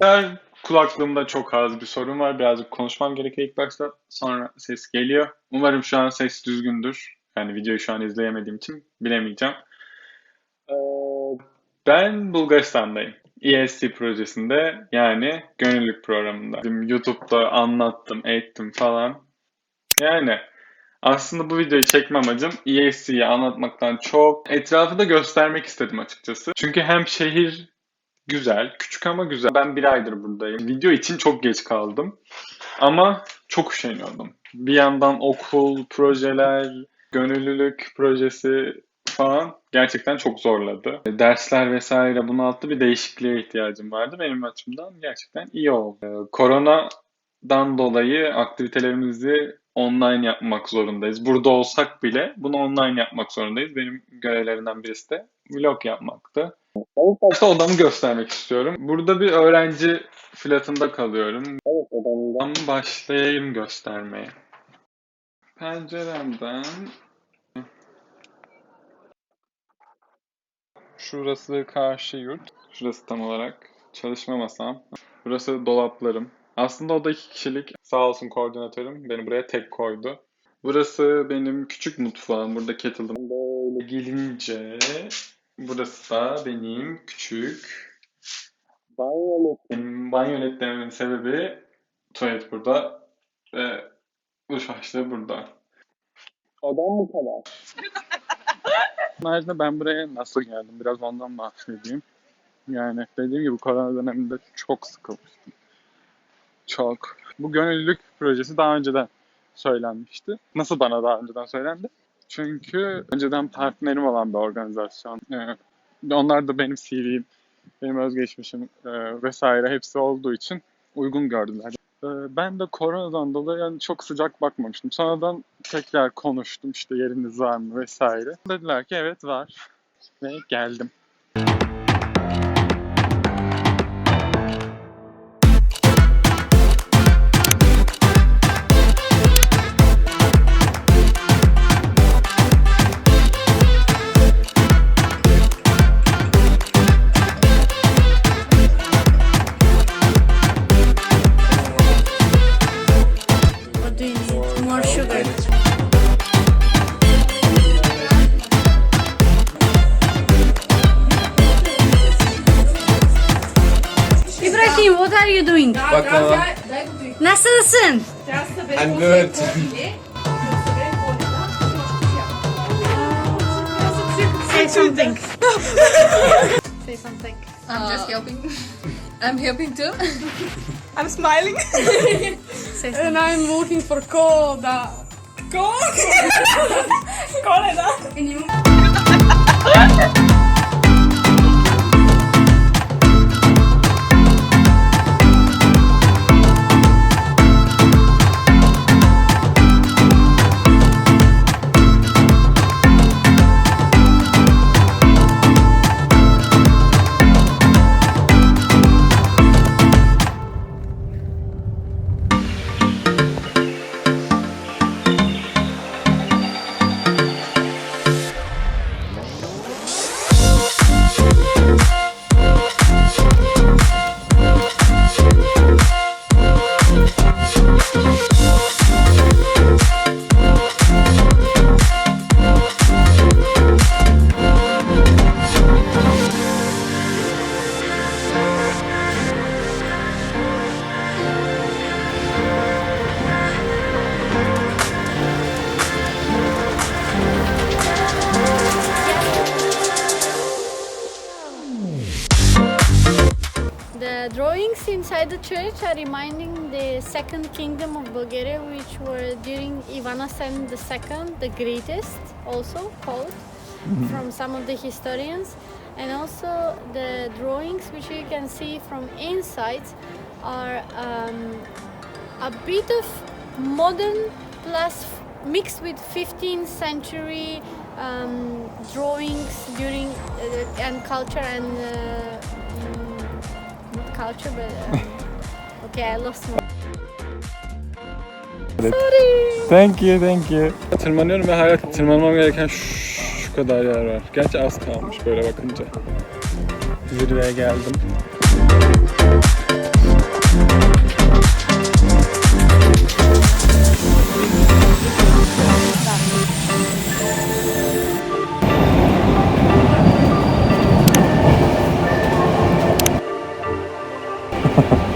arkadaşlar kulaklığımda çok az bir sorun var. Birazcık konuşmam gerekiyor ilk başta. Sonra ses geliyor. Umarım şu an ses düzgündür. Yani videoyu şu an izleyemediğim için bilemeyeceğim. Ee, ben Bulgaristan'dayım. ESC projesinde yani gönüllülük programında. YouTube'da anlattım, ettim falan. Yani aslında bu videoyu çekme amacım ESC'yi anlatmaktan çok etrafı da göstermek istedim açıkçası. Çünkü hem şehir güzel, küçük ama güzel. Ben bir aydır buradayım. Video için çok geç kaldım. Ama çok üşeniyordum. Bir yandan okul, projeler, gönüllülük projesi falan gerçekten çok zorladı. Dersler vesaire bunalttı bir değişikliğe ihtiyacım vardı. Benim açımdan gerçekten iyi oldu. Ee, Koronadan dolayı aktivitelerimizi online yapmak zorundayız. Burada olsak bile bunu online yapmak zorundayız. Benim görevlerimden birisi de vlog yapmaktı. İlk başta odamı göstermek istiyorum. Burada bir öğrenci flatında kalıyorum. Evet odamdan başlayayım göstermeye. Penceremden Şurası karşı yurt. Şurası tam olarak çalışma masam. Burası dolaplarım. Aslında o da iki kişilik. Sağ olsun koordinatörüm beni buraya tek koydu. Burası benim küçük mutfağım. Burada kettle'ım. Böyle gelince burası da benim küçük banyo Benim banyo netlememin sebebi tuvalet burada ve duş başlığı burada. Odam bu kadar. Haricinde ben buraya nasıl geldim? Biraz ondan bahsedeyim. Yani dediğim gibi korona döneminde çok sıkılmıştım. Çok. Bu gönüllülük projesi daha önceden söylenmişti. Nasıl bana daha önceden söylendi? Çünkü önceden partnerim olan bir organizasyon. Ee, onlar da benim CV'm, benim özgeçmişim e, vesaire hepsi olduğu için uygun gördüler. Ee, ben de koronadan dolayı yani çok sıcak bakmamıştım. Sonradan tekrar konuştum işte yeriniz var mı vesaire. Dediler ki evet var ve geldim. Ibrahim, what are you doing? Baklava. Nasılsın? I'm good. Say something. Say something. I'm just uh, helping. I'm helping too. I'm smiling. Say and I'm looking for coda. Coda? Coda? Inside the church are reminding the second kingdom of Bulgaria, which were during Ivanasen II, the greatest, also called from some of the historians. And also the drawings, which you can see from inside, are um, a bit of modern plus mixed with 15th century um, drawings during uh, and culture and uh, culture but um, okay I lost my sorry Thank you, thank you. Tırmanıyorum ve hala tırmanmam gereken şu şu kadar yer var. Gerçi az kalmış böyle bakınca. Zirveye geldim. Ha ha ha.